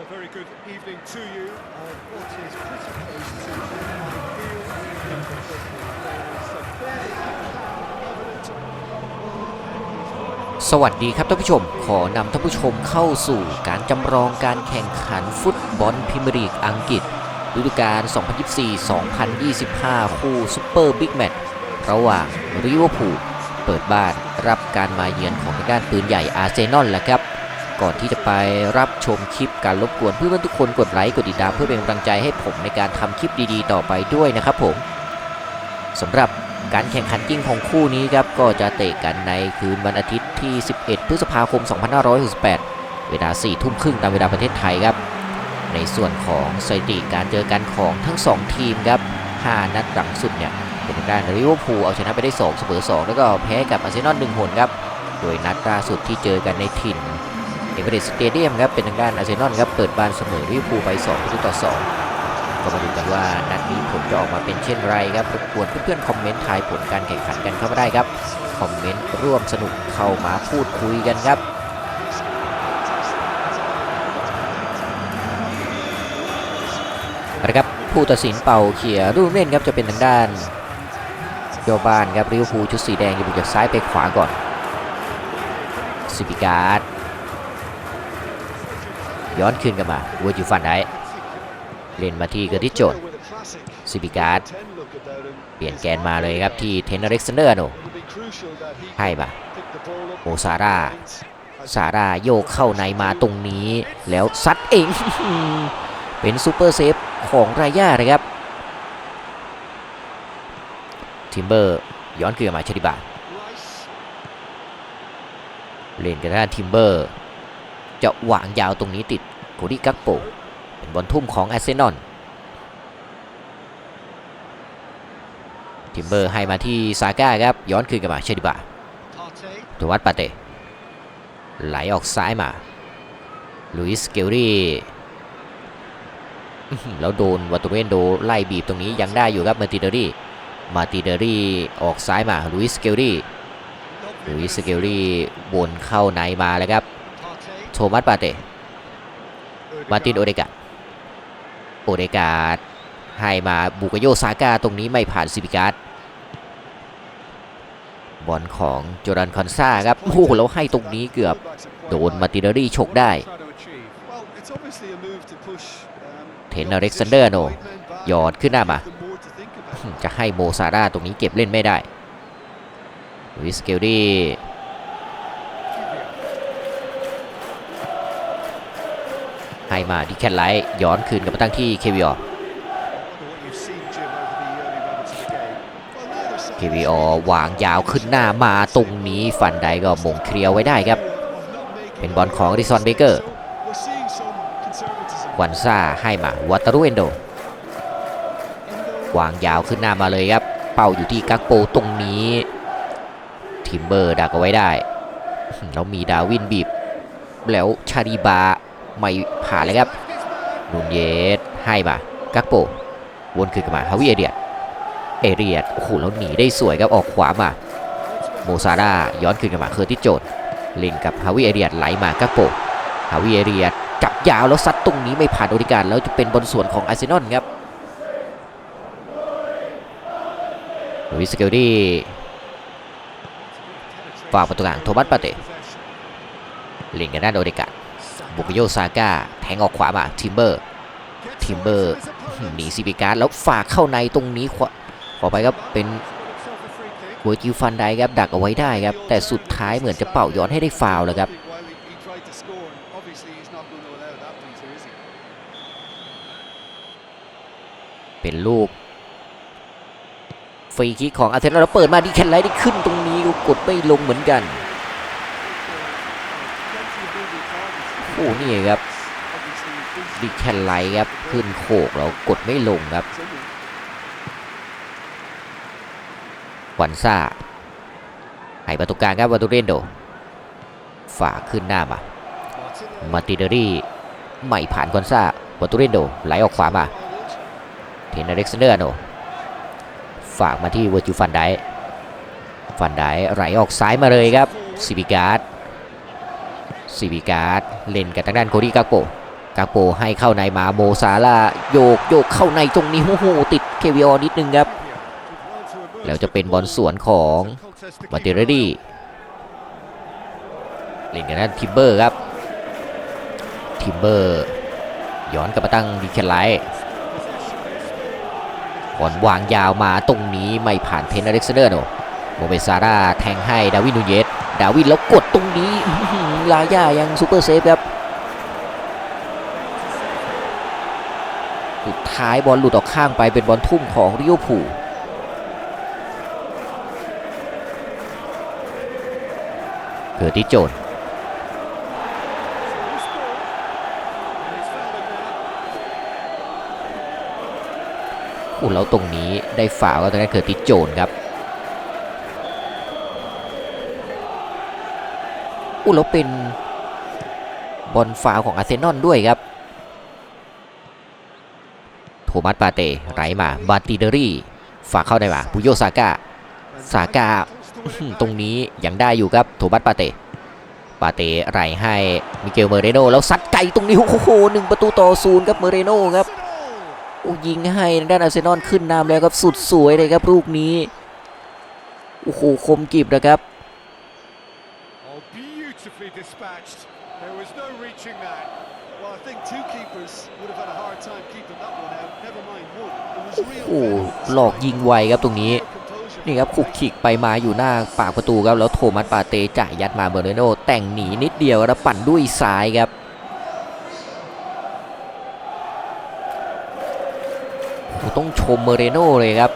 a very good evening to you. Uh, what is pretty close to an ideal evening for football. There is a fairly evident สวัสดีครับท่านผู้ชม ขอนำท่านผู้ชมเข้าสู่การจำลองการแข่งขันฟุตบอลพรีเมียร์ลีกอังกฤษฤดูกาล 2024-2025 คู่ซุปเปอร์บิ๊กแมตช์ระหว่างริเวอร์พูลเปิดบ้านรับการมาเยือนของทางด้านปืนใหญ่อาร์เซนอลแหละครับ ก่อนที่จะไปรับชมคลิปการรบกวนเพื่อนๆทุกคนกดไลค์กดติดตามเพื่อเป็นกำลังใจให้ผมในการทำคลิปดีๆ ต่อไปด้วยนะครับผมสำหรับการแข่งขันจริงของคู่นี้ครับก็จะเตะกันในคืนวันอาทิตย์ที่ 11 พฤษภาคม 2568 เวลา 4 ทุ่มครึ่งตามเวลาประเทศไทยครับ ในส่วนของสถิติการเจอกันของทั้ง 2 ทีมครับ 5 นัดหลังสุดเนี่ยเป็นทางด้านริเวอร์พูลเอาชนะไปได้ 2 เสมอ 2 แล้วก็แพ้กับอาร์เซนอล1หนครับ โดยนัดล่าสุดที่เจอกันในถิ่น เอเวอเรสต์สเตเดียมครับเป็นทางด้านอาร์เซนอลครับเปิดบ้านเสมอริเวอร์พูลไป2ประตูต่อ 2 ก็มาดูกันว่านัดนี้ผลจะออกมาเป็นเช่นไรครับรบกวนเพื่อนๆคอมเมนต์ทายผลการแข่งขันกันเข้ามาได้ครับคอมเมนต์ร่วมสนุกเข้ามาพูดคุยกันครับนะครับผู้ตัดสินเป่าเขี่ยรูปเล่นครับจะเป็นทางด้านโยบานครับริวฟูชุดสีแดงจะบุกจากซ้ายไปขวาก่อนสิปิการ์ด ย้อนคืนกลันมาเวอร์จิฟันได้เล่นมาที่เกอร์ติโจน with a classic สิปิการ์ดเปลี่ยนแกนมาเลยครับที่เทนเนอร์เล็กซานเดอร์โนให้มาโอซาร่าซาร่าโยกเข้าในมาตรงนี้ แล้วซัดเอง เป็นซูเปอร์เซฟของรายาเลยครับ ทิมเบอร์ย้อนคืนมาชดิบาเล่นกันด้านทิมเบอร์ จะหวางยาวตรงนี้ติดโคดี้กักโปเป็นบอลทุ่มของอาร์เซนอลทิมเบอร์ให้มาที่ซาก้าครับ ย้อนคืนกลันมาเชดิบา Partey ตัววัดปาเตไหลออกซ้ายมาลุยส์เกลลี่แล้วโดนวัตโตเวนโดไล่บีบตรงนี้ยังได้อยู่ครับมาติเดอรี่ มาติเดอรี่ออกซ้ายมาลุยส์เกลลี่ลุยส์เกลลี่วนเข้าในมาแล้วครับ ทมัสปาเตะมาร์ตินโอเดกาโอเดกาให้มาบุกโยซาก้าตรงนี้ไม่ผ่านซิบิการ์ดบอลของโจรันคอนซาครับ โอ้โหแล้วให้ตรงนี้เกือบโดนมาติเดอรี่ฉกได้ Try to achieve. Well, it's obviously a move to push, um, เทนอเล็กซานเดอร์โน right man back. หยอดขึ้นหน้ามา The more to think about. จะให้โมซาร่าตรงนี้เก็บเล่นไม่ได้วิสเกลดี้ มาดิแคนไลท์ย้อนคืนกลับมาตั้งที่เควิอ Wonder what you've seen, Jim, over the early moments of the game. Well, neither side เควิอวางยาวขึ้นหน้ามาตรงนี้ฟันไดก็มงเคลียร์ไว้ได้ครับ เป็นบอลของดิซอนเบเกอร์ We're seeing some conservatism. วันซ่าให้มาวัตารุเอนโด วางยาวขึ้นหน้ามาเลยครับ เป้าอยู่ที่กักโปตรงนี้ทิมเบอร์ดักเอาไว้ได้แล้วมีดาวินบีบ แล้วชาดีบาไม่ ผ่านเลยครับนูนเยสให้มากักโปวนคืนกลับมาฮาวิเอเดียดเอเรียดโอ้โหแล้วหนีได้สวยครับออกขวามาโมซาร่าย้อนคืนกลับมาเคอร์ติโจนเล่นกับฮาวิเอเรียดไหลมากักโปฮาวิเอเรียดจับยาวแล้วซัดตรงนี้ไม่ผ่านโอดิการแล้วจะเป็นบอลสวนของอาร์เซนอลครับลุยสเกลดี้ฝากประตูกลางโทมัสปาเตะเล่นกันด้าโอเดกา บุกโยซาก้าแทงออกขวามาทิมเบอร์ทิมเบอร์หนีซิปิการ์ดแล้วฝากเข้าในตรงนี้ขวาขอไปครับเป็นเวจิลฟันไดครับดักเอาไว้ได้ครับ แต่สุดท้ายเหมือนจะเป่าย้อนให้ได้ฟาวแล้วครับเป็นลูกฟรีคิกของอาเซนอลแล้วเปิดมาดีแคนไลท์ได้ขึ้นตรงนี้ก็กดไม่ลงเหมือนกัน อ้นี่ครับดีแคนไลท์ครับขึ้นโขกแล้วกดไม่ลงครับวันซ่าให้ประตูกลางครับวาตูเรนโดฝากขึ้นหน้ามา มาติเดอรี่ไม่ผ่านกอนซ่าวาตูเรนโดไหลออกขวามาเทนเร็กซานเดอร์โนฝากมาที่เวอร์จูฟันไดฟันไดไหลออกซ้ายมาเลยครับซิบิการ์ด ซิบิการ์ดเล่นกับทางด้านโคดี้กาโปกาโปให้เข้าในมาโมซาลาโยกโยกเข้าในตรงนี้โอ้โหติดเควิออนิดนึงครับ แล้วจะเป็นบอลสวนของมาเตเรดี้เล่นกันนั่นทิมเบอร์ครับทิมเบอร์ย้อนกลับมาตั้งดีแคนไลท์บอลวางยาวมาตรงนี้ไม่ผ่านเทนอเล็กซนเดอร์โนโมเบซาร่าแทงให้ดาวินนูเยสดาวินแล้วกดตรงนี้ ลาย่ายังซูเปอร์เซฟครับสุดท้ายบอลหลุดออกข้างไปเป็นบอลทุ่มของริโอพูเกิดที่โจนอู้แล้วตรงนี้ได้ฝ่าวก็ตอนนั้เกิดที่โจนครับ อู้แล้วเป็นบอลฟาวของอาร์เซนอลด้วยครับ โทมัสปาเต้ไหลมาบาติเดอรี่ ฝากเข้าได้มาบุโยซาก้าซาก้าตรงนี้ยังได้อยู่ครับโทมัสปาเต้ปาเต้ไหลให้มิเกลเมเรโนแล้วซัดไกลตรงนี้โอ้โหหนึ่งประตูต่อศูนย์ครับเมเรโนครับโอ้ยิงให้ด้านอาร์เซนอลขึ้นนำแล้วครับสุดสวยเลยครับลูกนี้โอ้โหคมกริบนะครับ beautifully dispatched. There was no reaching that. Well, I think two keepers would have had a hard time keeping that one out. Never mind one. It was real โอ้โห venom. หลอกยิงไวครับตรงนี้ Composure. นี่ครับขุกขิกไปมาอยู่หน้าปากประตูครับ แล้วโทมัสปาเตจ่ายยัดมาเบอร์เรโนแต่งหนีนิดเดียวแล้วปั่นด้วยซ้ายครับโอ้ต้องชมเมอเรโนเลยครับ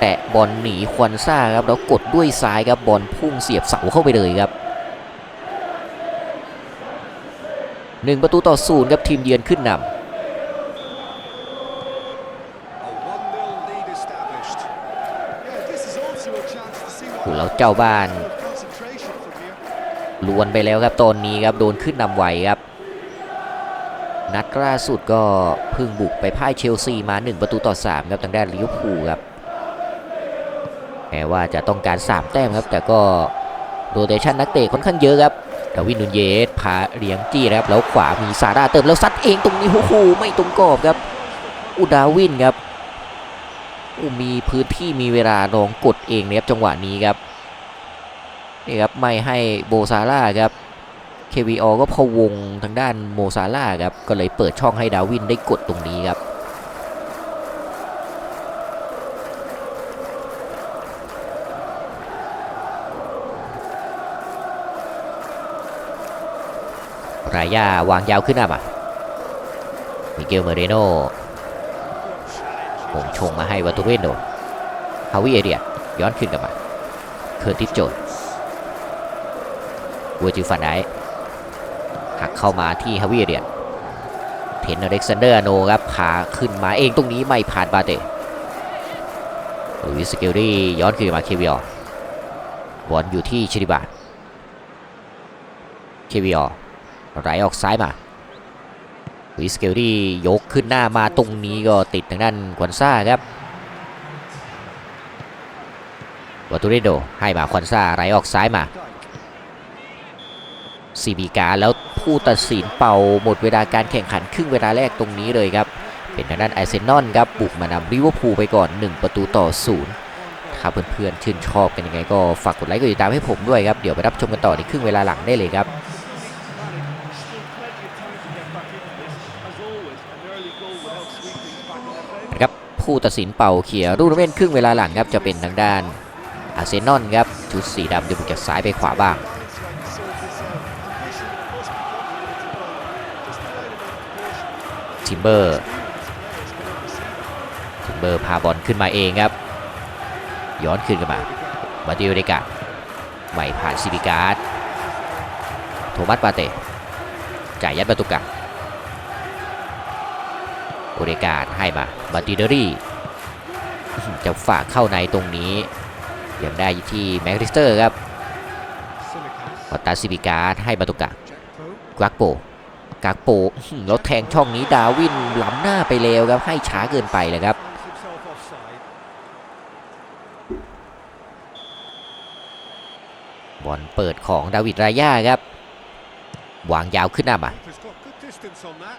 แตะบอลหนีควันซ่าครับแล้วกดด้วยซ้ายครับบอลพุ่งเสียบเสาเข้าไปเลยครับ หนึ่งประตูต่อศูนย์ครับทีมเยือนขึ้นนำ A 1-0 lead established. Yeah, this is also a chance to see what โอ้แล้วเจ้าบ้านลวนไปแล้วครับตอนนี้ครับโดนขึ้นนำไวครับ นัดล่าสุดก็พิ่งบุกไปพ่ายเชลซีมา 1 ประตูต่อ 3 ครับทางด้านลิเวอร์พูลครับแม้ว่าจะต้องการ 3 แต้มครับ แต่ก็โรเตชันนักเตะค่อนข้างเยอะครับ ดาวินนูนเยสพาเลียงจี้นะครับแล้วขวามีซาร่าเติมแล้วซัดเองตรงนี้โอ้โหไม่ตรงกรอบครับ อุดาวินครับอูมีพื้นที่มีเวลาลองกดเองนะครับจังหวะนี้ครับนี่ครับไม่ให้โบซาร่าครับ KVO ก็พะวงทางด้านโมซาร่าครับก็เลยเปิดช่องให้ดาวินได้กดตรงนี้ครับ รายาวางยาวขึ้นหน้ามามิเกลเมเรโนผมชงมาให้วัตุเรนโดฮาวิเอเดียย้อนขึ้นกลับมาเคอร์ติสโจนวัวจิฟันได้หักเข้ามาที่ฮาวิเอเดียเทนอเล็กซานเดอร์โนครับพาขึ้นมาเองตรงนี้ไม่ผ่านบาเตลุยสเกลลี่ย้อนคืนมาเควิออบอลอยู่ที่ชิริบาเควิอ ไหลออกซ้ายมาลุยสเกลลี่ยกขึ้นหน้ามาตรงนี้ก็ติดทางด้านกวนซ่าครับวัตุเรโดให้มาควันซ่าไหลออกซ้ายมาซีบีกาแล้วผู้ตัดสินเป่าหมดเวลาการแข่งขันครึ่งเวลาแรกตรงนี้เลยครับ เป็นทางด้านไอเซนอนครับบุกมานำลิเวอร์พูลไปก่อน 1 ประตูต่อศูนย์ถ้าเพื่อนๆชื่นชอบกันยังไงก็ฝากกดไลค์กดติดตามให้ผมด้วยครับ เดี๋ยวไปรับชมกันต่อในครึ่งเวลาหลังได้เลยครับ ครับผู้ตัดสินเป่าเขียร์รูนเว่นครึ่งเวลาหลังครับจะเป็นทางด้านอาร์เซนอลครับชุดสีดำจะบุกจากซ้ายไปขวาบ้างทิมเบอร์ทิมเบอร์พาบอลขึ้นมาเองครับ ย้อนคืนกันมามาติโอเดกาไม่ผ่านซิบิการ์ดโทมัสปาเต้จ่ายยัดประตูกลับโอเดกาดให้มามาติเดอรี่จะฝากเข้าในตรงนี้ยังได้ที่แม็กริสเตอร์ครับ Simicast, ปัตตาซิบิการ์ให้ประตูกลับ Jack Poe. กวักโปกากโป้แล้วแทงช่องนี้ดาวินล้ำหน้าไปแล้วครับให้ช้าเกินไปเลยครับบอลเปิดของดาวิดรายาครับ วางยาวขึ้นหน้ามา Keeper's got good chance on that.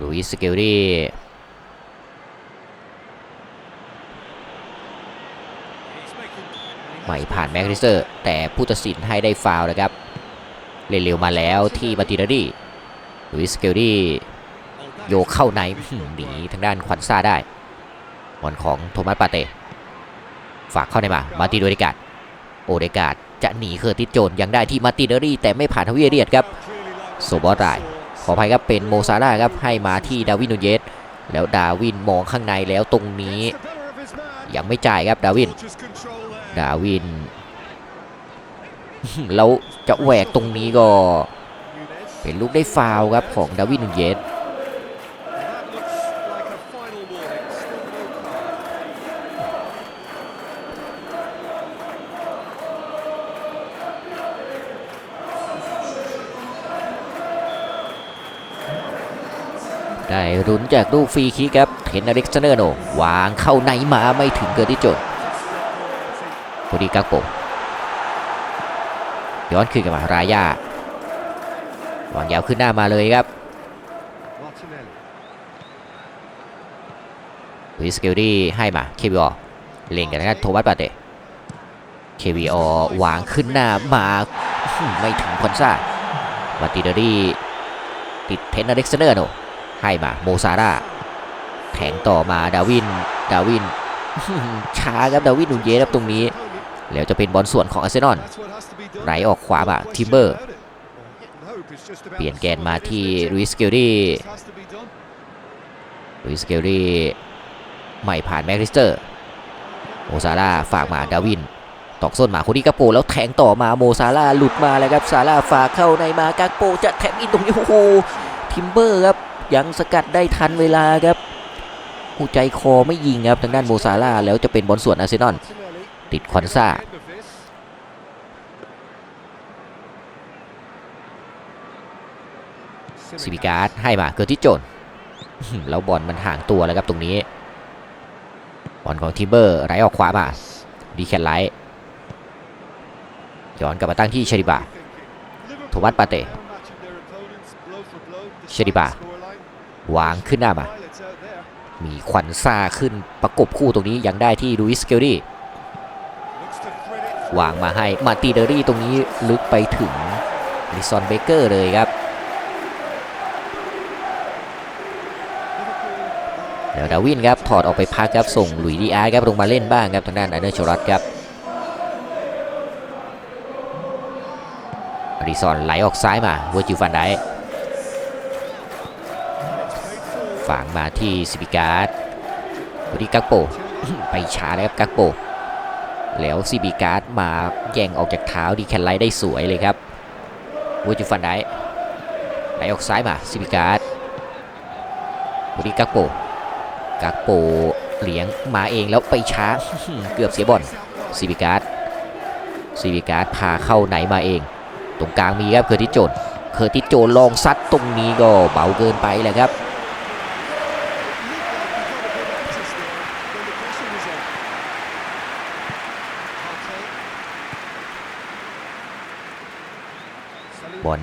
ลุยสเกลลี่ไม่ผ่านแม็กริสเตอร์ แต่ผู้ตัดสินให้ได้ฟาวนะครับ เร็วๆมาแล้วที่มาตินารีลุยสเกลลี่โยเข้าใน really อื้อหือ good หนีทางด้านควันซ่าได้บอลของโทมัสปาเต้ฝากเข้าในมา มาติโดเดกาดโอเดกาดจะหนีเคอร์ติสโจนยังได้ที่มาติเนารีแต่ไม่ผ่านทวีเรียดครับ โซบอสได้ ขออภัยครับเป็นโมซาร่าครับให้มาที่ดาวินนูเยสแล้วดาวินมองข้างในแล้วตรงนี้ ยังไม่จ่ายครับดาวิน ดาวิน แล้วจะแหวกตรงนี้ก็ เป็นลูกได้ฟาวครับของดาวินนูเยส ได้รุนจากลูกฟรีคิกครับเทนอเล็กซานเดอร์โนวางเข้าในมาไม่ถึงเกิดที่โจทย์พอดีกักโปย้อนคืนกลับมารายาวางยาวขึ้นหน้ามาเลยครับวิสเกลดี้ให้มาเควิอเล่นกันนะครับโทมัสปาเต้เควิอวางขึ้นหน้ามาไม่ถึงคอนซ่ามาติเดอรี่ติดเทนอเล็กซานเดอร์โน ให้มาโมซาร่าแทงต่อมาดาวินดาวินช้าครับดาวินนูเยสครับตรงนี้ แล้วจะเป็นบอลส่วนของอาร์เซนอลไหลออกขวามา No ทิมเบอร์ เปลี่ยนแกนมาที่ลุยสเกลดี้ This has to be done. ลุยสเกลดี้ไม่ผ่านแมคริสเตอร์โมซาร่าฝากมาดาวินตอกส้นมาโคดี้กาโปแล้วแทงต่อมาโมซาร่าหลุดมาแล้วครับซาร่าฝากเข้าในมากาโปจะแทงอินตรงนี้โอ้โหทิมเบอร์ครับ ยังสกัดได้ทันเวลาครับหูใจคอไม่ยิงครับทางด้านโมซาร่าแล้วจะเป็นบอลส่วนอาร์เซนอลติดคอนซ่าซิบิการ์ดให้มาเกิดที่โจนแล้วบอลมันห่างตัวแล้วครับตรงนี้ บอลของทิเบอร์ไหลออกขวามาดีแคนไลท์ย้อนกลับมาตั้งที่เชริบา Thomas Partey. เชริบา วางขึ้นหน้ามา มีขวัญซาขึ้นประกบคู่ตรงนี้ยังได้ที่ลุยส์เกลดี้วางมาให้มาติเดอรี่ตรงนี้ลึกไปถึงลิซอนเบเกอร์เลยครับ แล้วดาวินครับถอดออกไปพักครับส่งหลุยดีอาร์ครับลงมาเล่นบ้างครับทางด้านอันเดอร์ชอรัตครับอริซอนไหลออกซ้ายมาเวอร์จิฟันได ฝางมาที่ซิบิการ์ดวันนี้กักโป ไปช้าแล้วครับกักโป แล้วซิบิการ์ดมาแย่งออกจากเท้าดีแคนไลท์ได้สวยเลยครับวอร์จิลฟันไดไหลออกซ้ายมาซิบิการ์ดวันนี้กักโปกักโปเหลียงมาเองแล้วไปช้าเกือบเสียบอลซีบิการ์ดซีบิการ์ดพาเข้าไหนมาเอง ตรงกลางมีครับเคอร์ติโจนเคอร์ติโจนลองซัดตรงนี้ก็เบาเกินไปแหละครับ บอล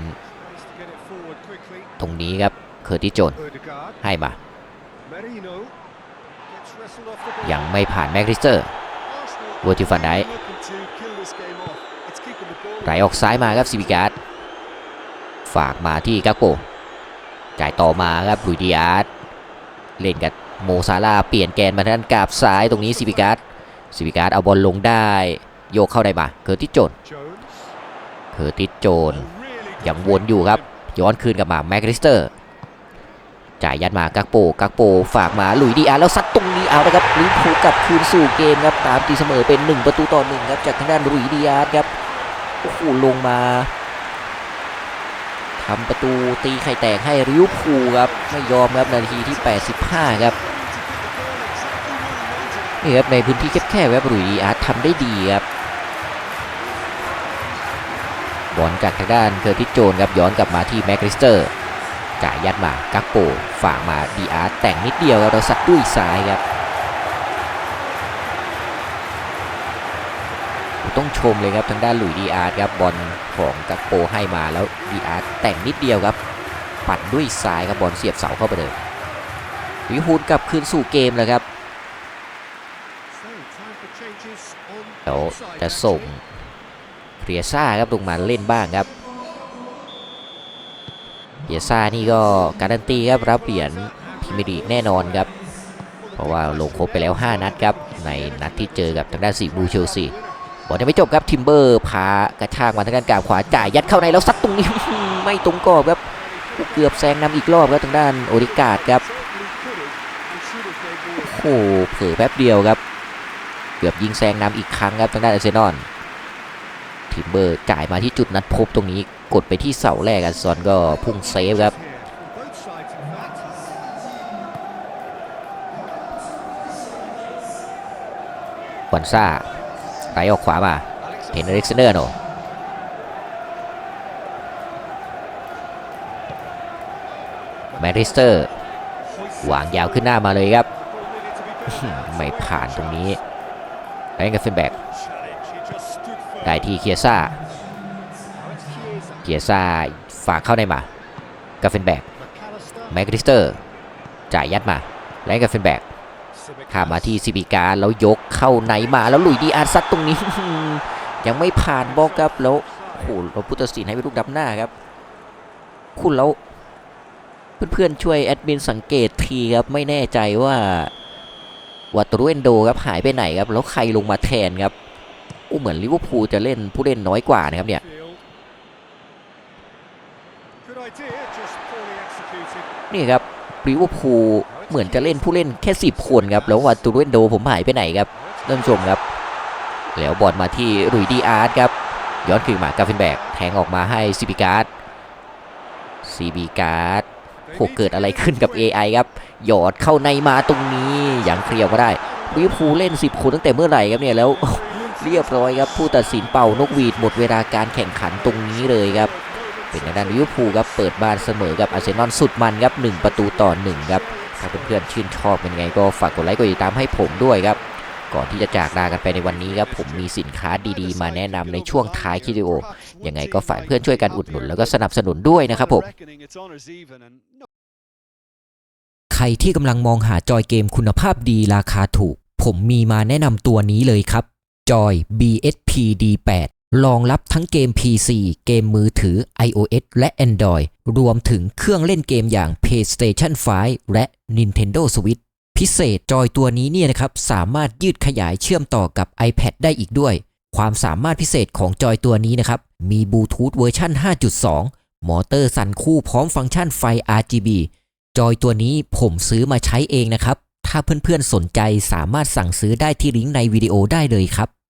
ตรงนี้ครับเคอร์ติสโจนให้มา ยังไม่ผ่านแม็กริสเตอร์เวอร์ติฟันได้ไหลออกซ้ายมาครับซิบิการ์ดฝากมาที่กักโปจ่ายต่อมาครับลุยดิอาร์ตเล่นกับโมซาร่าห์เปลี่ยนแกนมาทางด้านกราบซ้ายตรงนี้ซิบิการ์ดซิบิการ์ดเอาบอลลงได้ โยกเข้าได้มาเคอร์ติสโจนเคอร์ติสโจน ยังวนอยู่ครับ ย้อนคืนกลับมาแม็กริสเตอร์ จ่ายยัดมากักโปกักโป ฝากมาลุยดีอาร์แล้วซัดตรงนี้เอาละครับลิเวอร์พูกลับคืนสู่เกมครับตามตีเสมอเป็น 1 ประตูต่อหนึ่งครับจากทางด้านลุยดีอาร์ครับโอ้โหลงมาทำประตูตีไข่แตกให้ริวพูครับไม่ยอมครับนาทีที่ 85 ครับนี่ครับในพื้นที่แคบๆครับลุยดีอาร์ทำได้ดีครับ บอลจากทางด้านเคอร์ติโจนครับย้อนกลับมาที่แม็กริสเตอร์จ่ายยัดมากักโปฝากมาดีอาร์แต่งนิดเดียวครับเราสัดด้วยซ้ายครับ ต้องชมเลยครับทางด้านหลุยดีอาร์ครับบอลของกักโปให้มาแล้วดีอาร์แต่งนิดเดียวครับ ปัดด้วยซ้ายครับบอลเสียบเสาเข้าไปเลยลิเวอร์พูลกลับคืนสู่เกมแล้วครับเดี๋ยวจะส่ง เยซ่าครับลงมาเล่นบ้างครับเคลียซ่านี่ก็การันตีครับรับเหรียญพรีเมียร์ลีกแน่นอนครับ เพราะว่าลงครบไปแล้ว 5 นัดครับ ในนัดที่เจอกับทางด้านสีบูเชลซีบอลยังไม่จบครับทิมเบอร์พากระชากมาทางด้านกลางขวาจ่ายยัดเข้าในแล้วซัดตรงนี้ ไม่ตรงกรอบครับ เกือบแซงนำอีกรอบครับทางด้านโอริกาดครับโอ้โหเผลอแป๊บเดียวครับ เกือบยิงแซงนำอีกครั้งครับทางด้านอาร์เซนอล ทิมเบอร์จ่ายมาที่จุดนัดพบตรงนี้กดไปที่เสาแรกอันซอนก็พุ่งเซฟครับควันซ่าไหลออกขวามาเห็นอเล็กซานเดอร์โนแมนริสเตอร์วางยาวขึ้นหน้ามาเลยครับ ไม่ผ่านตรงนี้ไอ้กับเฟนแบก ได้ที่เคียซ่าเคียซ่าฝากเข้าในมากาเฟนแบกแมกริสเตอร์ จ่ายยัดมา และกาเฟนแบกข้ามาที่ซิบิการแล้วยกเข้าในมาแล้วลุยดีอาร์ซัดตรงนี้ ยังไม่ผ่านบล็อกครับแล้วโอ้โหเราพุทธศิลป์ให้เป็นลูกดับหน้าครับ คุณแล้วเพื่อนๆช่วยแอดมินสังเกตทีครับไม่แน่ใจว่าวัตรุเอนโดครับหายไปไหนครับแล้วใครลงมาแทนครับ อู้เหมือนลิเวอร์พูลจะเล่นผู้เล่นน้อยกว่านะครับเนี่ย Field. Good idea, just poorly executed. นี่ครับลิเวอร์พูลเหมือนจะเล่นผู้เล่นแค่ 10 คนครับแล้ววัตรุเอนโดผมหายไปไหนครับท่านผู้ชมครับ แล้วบอลมาที่รุยดีอาร์ตครับย้อนคืนมากาฟินแบกแทงออกมาให้ซีบีการ์ดซีบีการ์ด They โห need เกิด to อะไร get ขึ้นกับ quick. AI ครับหยอดเข้าในมาตรงนี้อย่างเคลียร์ก็ได้ลิเวอร์พูลเล่น 10 คนตั้งแต่เมื่อไหร่ครับเนี่ยแล้ว เรียบร้อยครับผู้ตัดสินเป่านกหวีดหมดเวลาการแข่งขันตรงนี้เลยครับ เป็นทางด้านลิเวอร์พูลครับเปิดบ้านเสมอกับอาร์เซนอลสุดมันครับ1ประตูต่อ1ครับถ้าเพื่อนๆชื่นชอบเป็นไงก็ฝากกดไลค์กดติดตามให้ผมด้วยครับก่อนที่จะจากลากันไปในวันนี้ครับผมมีสินค้าดีๆ มาแนะนำในช่วงท้ายคลิปวิดีโอยังไงก็ฝากเพื่อนช่วยกันอุดหนุนแล้วก็สนับสนุนด้วยนะครับผมใครที่กำลังมองหาจอยเกมคุณภาพดีราคาถูก ผมมีมาแนะนำตัวนี้เลยครับ จอย BSP D8 รองรับทั้งเกม PC เกมมือถือ iOS และ Android รวมถึงเครื่องเล่นเกมอย่าง PlayStation 5 และ Nintendo Switch พิเศษจอยตัวนี้เนี่ยนะครับสามารถยืดขยายเชื่อมต่อกับ iPad ได้อีกด้วย ความสามารถพิเศษของจอยตัวนี้นะครับ มีบลูทูธเวอร์ชัน5.2 มอเตอร์สั่นคู่พร้อมฟังก์ชันไฟ RGB จอยตัวนี้ผมซื้อมาใช้เองนะครับ ถ้าเพื่อนๆสนใจสามารถสั่งซื้อได้ที่ลิงก์ในวิดีโอได้เลยครับ